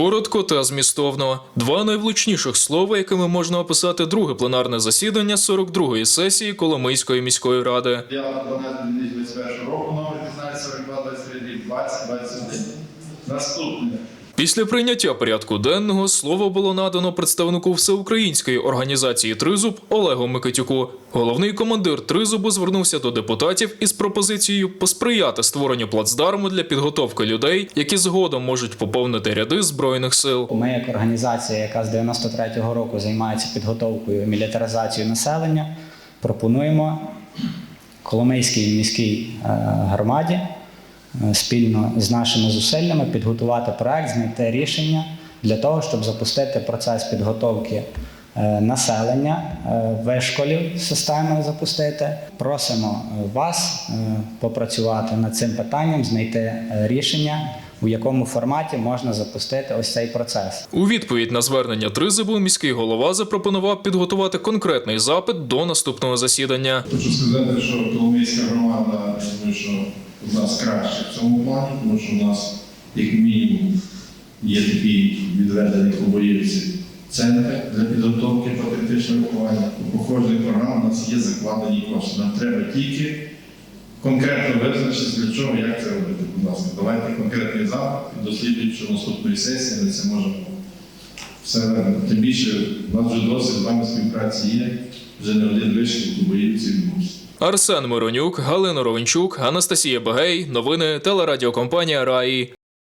Коротко та змістовно. Два найвлучніших слова, якими можна описати друге пленарне засідання 42-ї сесії Коломийської міської ради. 9.12.2021 року, номер 1542 23 2021. Наступне. Після прийняття порядку денного слово було надано представнику всеукраїнської організації Тризуб Олегу Микитюку. Головний командир Тризубу звернувся до депутатів із пропозицією посприяти створенню плацдарму для підготовки людей, які згодом можуть поповнити ряди збройних сил. Ми, як організація, яка з 93-го року займається підготовкою і мілітаризацією населення, пропонуємо Коломийській міській е, громаді спільно з нашими зусиллями підготувати проект, знайти рішення для того, щоб запустити процес підготовки е, населення е, вишколів системи запустити. Просимо е, вас е, попрацювати над цим питанням, знайти е, рішення, у якому форматі можна запустити ось цей процес. У відповідь на звернення Тризубу міський голова запропонував підготувати конкретний запит до наступного засідання. Хочу сказати, що Коломийська громада, що одна з кращих в цьому плані, тому що у нас, як мінімум, є такий відведений по Боївці центр для підготовки патріотичного виховання. По кожній програмі у нас є закладені кошти. Нам треба тільки конкретно визначитися, для чого, як це робити. Будь ласка, давайте конкретний запит і досліджуючи наступної сесії, ми це можемо все тим більше у нас вже досить з вами співпраці є. Вже не один вишкіл у Боївці відбувся. Арсен Миронюк, Галина Ровенчук, Анастасія Багей. Новини телерадіокомпанія Раї.